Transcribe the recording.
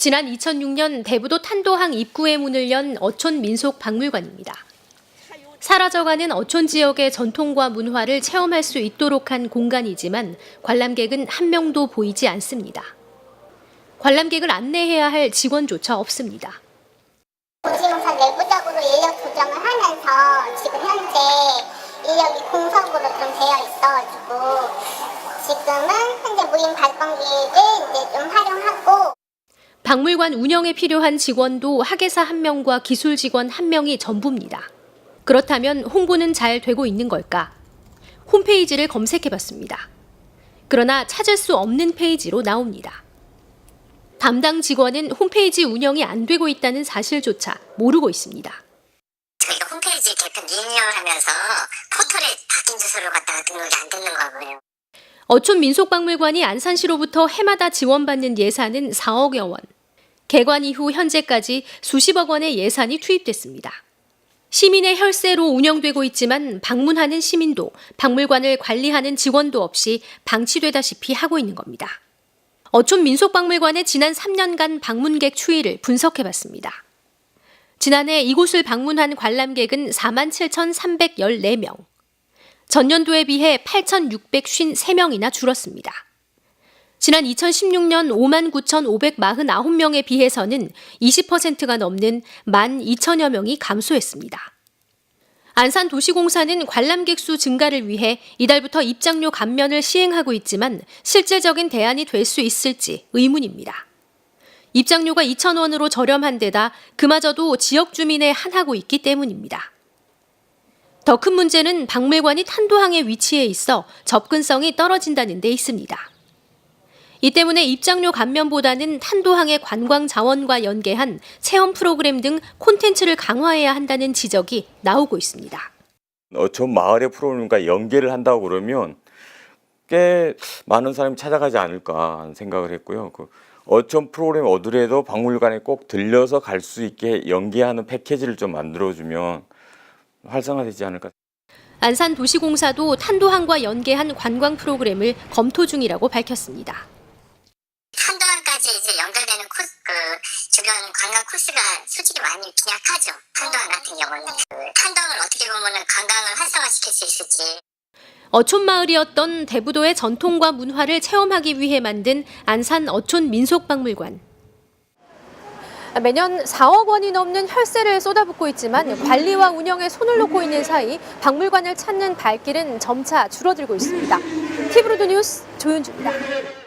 지난 2006년 대부도 탄도항 입구의 문을 연 어촌 민속 박물관입니다. 사라져가는 어촌 지역의 전통과 문화를 체험할 수 있도록 한 공간이지만 관람객은 한 명도 보이지 않습니다. 관람객을 안내해야 할 직원조차 없습니다. 도시공사 내부적으로 인력 조정을 하면서 지금 현재 인력이 공석으로 좀 되어 있어가지고 지금은 현재 무인 발권기를 이제 좀 활용하고 박물관 운영에 필요한 직원도 학예사 한 명과 기술 직원 한 명이 전부입니다. 그렇다면 홍보는 잘 되고 있는 걸까? 홈페이지를 검색해 봤습니다. 그러나 찾을 수 없는 페이지로 나옵니다. 담당 직원은 홈페이지 운영이 안 되고 있다는 사실조차 모르고 있습니다. 저희가 홈페이지 개편 리뉴얼하면서 포털에 바뀐 주소를 갖다가 등록이 안 되는 거고요. 어촌 민속박물관이 안산시로부터 해마다 지원받는 예산은 4억여 원. 개관 이후 현재까지 수십억 원의 예산이 투입됐습니다. 시민의 혈세로 운영되고 있지만 방문하는 시민도 박물관을 관리하는 직원도 없이 방치되다시피 하고 있는 겁니다. 어촌 민속박물관의 지난 3년간 방문객 추이를 분석해 봤습니다. 지난해 이곳을 방문한 관람객은 47,314명. 전년도에 비해 8,653명이나 줄었습니다. 지난 2016년 59,549명에 비해서는 20%가 넘는 12,000여 명이 감소했습니다. 안산도시공사는 관람객 수 증가를 위해 이달부터 입장료 감면을 시행하고 있지만 실질적인 대안이 될 수 있을지 의문입니다. 입장료가 2,000원으로 저렴한 데다 그마저도 지역 주민에 한하고 있기 때문입니다. 더 큰 문제는 박물관이 탄도항에 위치해 있어 접근성이 떨어진다는 데 있습니다. 이 때문에 입장료 감면보다는 탄도항의 관광 자원과 연계한 체험 프로그램 등 콘텐츠를 강화해야 한다는 지적이 나오고 있습니다. 어촌 마을의 프로그램과 연계를 한다고 그러면 꽤 많은 사람이 찾아가지 않을까 하는 생각을 했고요. 그 어촌 프로그램 어디라도 박물관에 꼭 들려서 갈 수 있게 연계하는 패키지를 좀 만들어주면 활성화되지 않을까. 안산도시공사도 탄도항과 연계한 관광 프로그램을 검토 중이라고 밝혔습니다. 한동안까지 이제 연결되는 코스, 그 주변 관광 코스가 솔직히 많이 빈약하죠. 한동안 같은 경우는 그 한동을 어떻게 보면은 관광을 활성화시킬 수 있을지 어촌 마을이었던 대부도의 전통과 문화를 체험하기 위해 만든 안산 어촌 민속박물관. 매년 4억 원이 넘는 혈세를 쏟아붓고 있지만 관리와 운영에 손을 놓고 있는 사이 박물관을 찾는 발길은 점차 줄어들고 있습니다. 티브로드 뉴스 조윤주입니다.